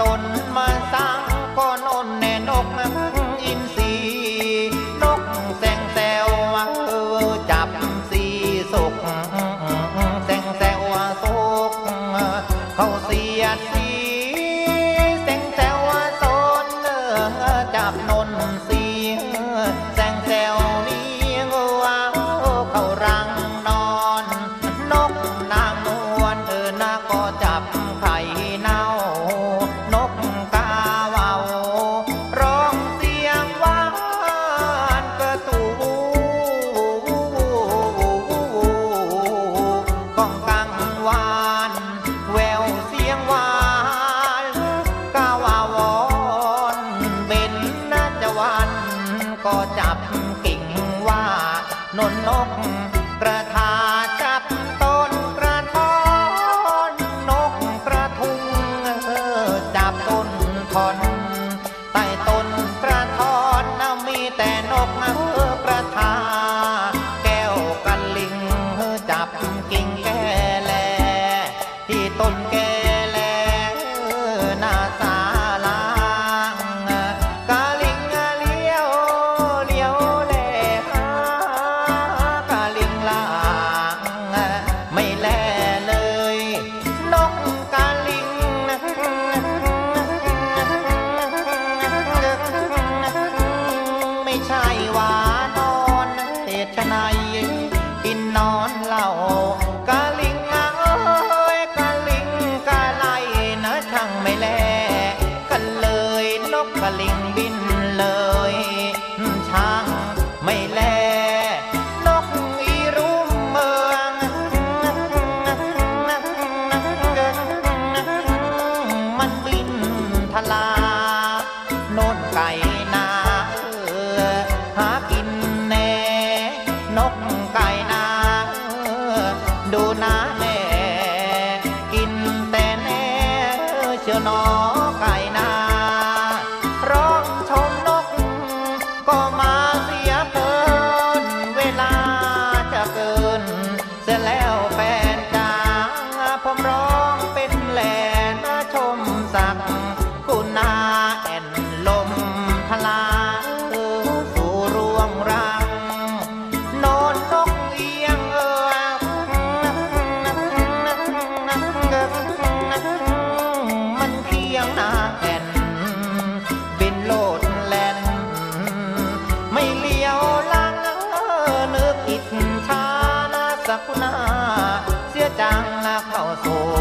นต้นมาสังก็นนแน่นกอินทรีนกแสงแซวเออจับสี กเออกระทา แก้วกันลิงเอจับกิ่งแก่แล ที่ต้นแก่แลหน้าศาลากาลิงเลี้ยวเลี้ยวแลหากาลิงลางไม่แลเลย นกกาลิง ไม่ใช่ ลิงบินเลยช่างไม่แล นกอีรุมเมือง มันบินทลาโน่นไก่ คุณาเสียจังเข้าสู่